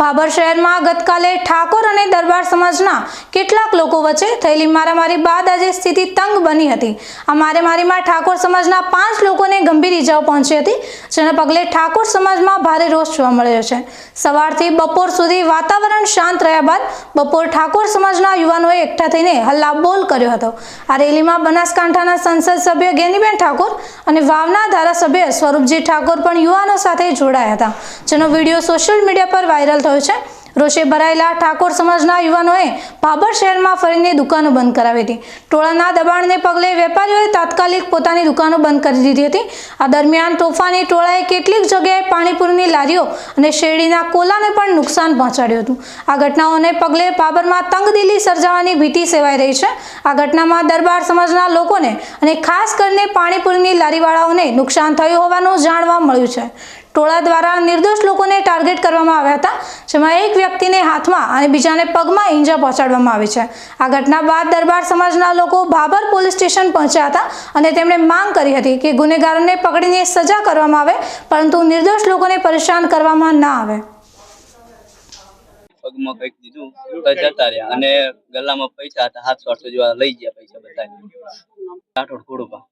ભાભર શહેરમાં ગતકાલે ઠાકોર અને દરબાર સમાજના કેટલાક લોકો વચ્ચે થયેલી મારામારી બાદ આજે સ્થિતિ તંગ બની હતી. આ મારામારીમાં ઠાકોર સમાજના પાંચ લોકોને ગંભીર ઈજાઓ પહોંચી હતી, જેના પગલે ઠાકોર સમાજમાં ભારે રોષ જોવા મળ્યો છે. સવારથી બપોર સુધી વાતાવરણ શાંત રહ્યા બાદ બપોર ઠાકોર સમાજના યુવાનોએ એકઠા થઈને હલ્લાબોલ કર્યો હતો. આ રેલીમાં બનાસકાંઠાના સંસદ સભ્ય ગેનીબેન ઠાકોર અને વાવના ધારાસભ્ય સ્વરૂપજી ઠાકોર પણ યુવાનો સાથે જોડાયા હતા, જેનો વીડિયો સોશિયલ મીડિયા પર વાયરલ થયો છે. રોષે ભરાયેલા ઠાકોર સમાજના યુવાનોએ ભાબર શહેરમાં ફરીને દુકાનો બંધ કરાવી હતી. ટોળાના દબાણને પગલે વેપારીઓએ તાત્કાલિક પોતાની દુકાનો બંધ કરી દીધી હતી. આ દરમિયાન તોફાની ટોળાએ કેટલીક જગ્યાએ પાણીપુરીની લારીઓ અને શેરડીના કોલાને પણ નુકસાન પહોંચાડ્યું હતું. આ ઘટનાઓને પગલે ભાબરમાં તંગદિલી સર્જાવાની ભીતિ સેવાઈ રહી છે. આ ઘટનામાં દરબાર સમાજના લોકોને અને ખાસ કરીને પાણીપુરીની લારીવાળાઓને નુકસાન થયું હોવાનું જાણવા મળ્યું છે. ટોળા દ્વારા નિર્દોષ લોકોને ટાર્ગેટ કરવામાં આવ્યા હતા, જેમાં એક વ્યક્તિને હાથમાં અને બીજાને પગમાં ઈંજા પહોંચાડવામાં આવી છે. આ ઘટના બાદ દરબાર સમાજના લોકો ભાભર પોલીસ સ્ટેશન પહોંચ્યા હતા અને તેમણે માંગ કરી હતી કે ગુનેગારોને પકડીને સજા કરવામાં આવે, પરંતુ નિર્દોષ લોકોને પરેશાન કરવામાં ના આવે. પગમાં કંઈક દીધું તો જતા રહ્યા અને ગલ્લામાં પૈસા હતા સાતસો આઠસો જેવા લઈ ગયા પૈસા બધા રાઠોડ ખોડુભા